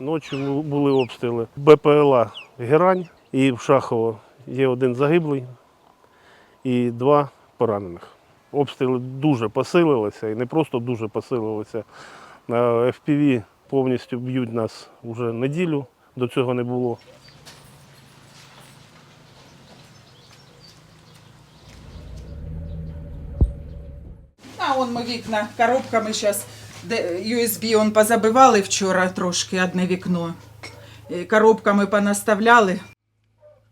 Ночі були обстріли БПЛА Герань і в Шахово є один загиблий і два поранених. Обстріли дуже посилилися і не просто дуже посилилися. На FPV повністю б'ють нас вже неділю, до цього не було. А он ми вікна коробками зараз, USB он позабивали вчора трошки одне вікно. Е, Коробками понаставляли.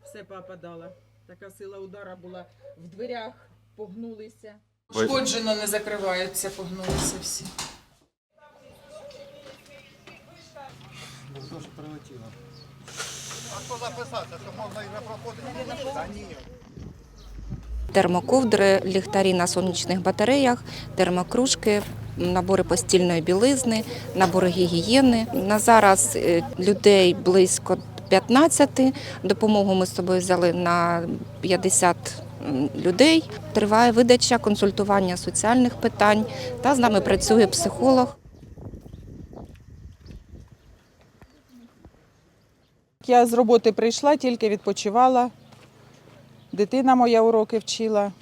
Все попадало. Така сила удара була в дверях, погнулися. Шкоджено не закриваються, погнулися всі. Термоковдри, ліхтарі на сонячних батареях, термокружки, набори постільної білизни, набори гігієни. На зараз е, людей близько 15. Допомогу ми з собою взяли на 50 людей. Триває видача консультування соціальних питань та з нами працює психолог. Я з роботи прийшла, тільки відпочивала. Дитина моя уроки вчила.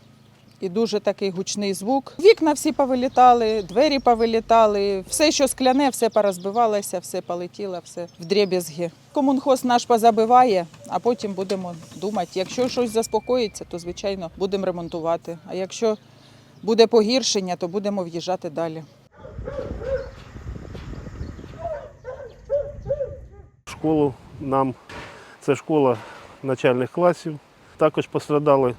І дуже такий гучний звук. Вікна всі повилітали, двері повилітали, все, що скляне, все порозбивалося, все полетіло, все в дребізги. Комунхоз наш позабиває, а потім будемо думати. Якщо щось заспокоїться, то звичайно будемо ремонтувати. А якщо буде погіршення, то будемо в'їжджати далі. школу нам. Це школа начальних класів. Також пострадали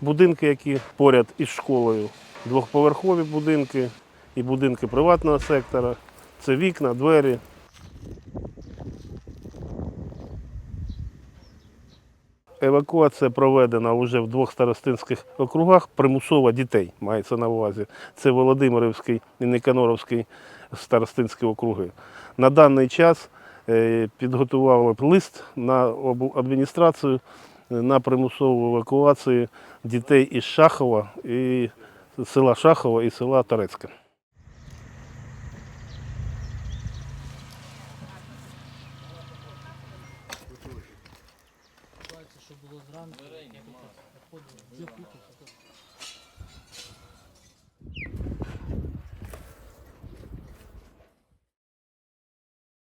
будинки, які поряд із школою. Двохповерхові будинки і будинки приватного сектора. Це вікна, двері. Евакуація проведена вже в двох старостинських округах. Примусова дітей мається на увазі. Це Володимирівський і Никаноровський старостинські округи. На даний час е, підготували лист на адміністрацію на примусову евакуацію дітей із Шахова і села Шахова і села Тарецьке. Що було зранку.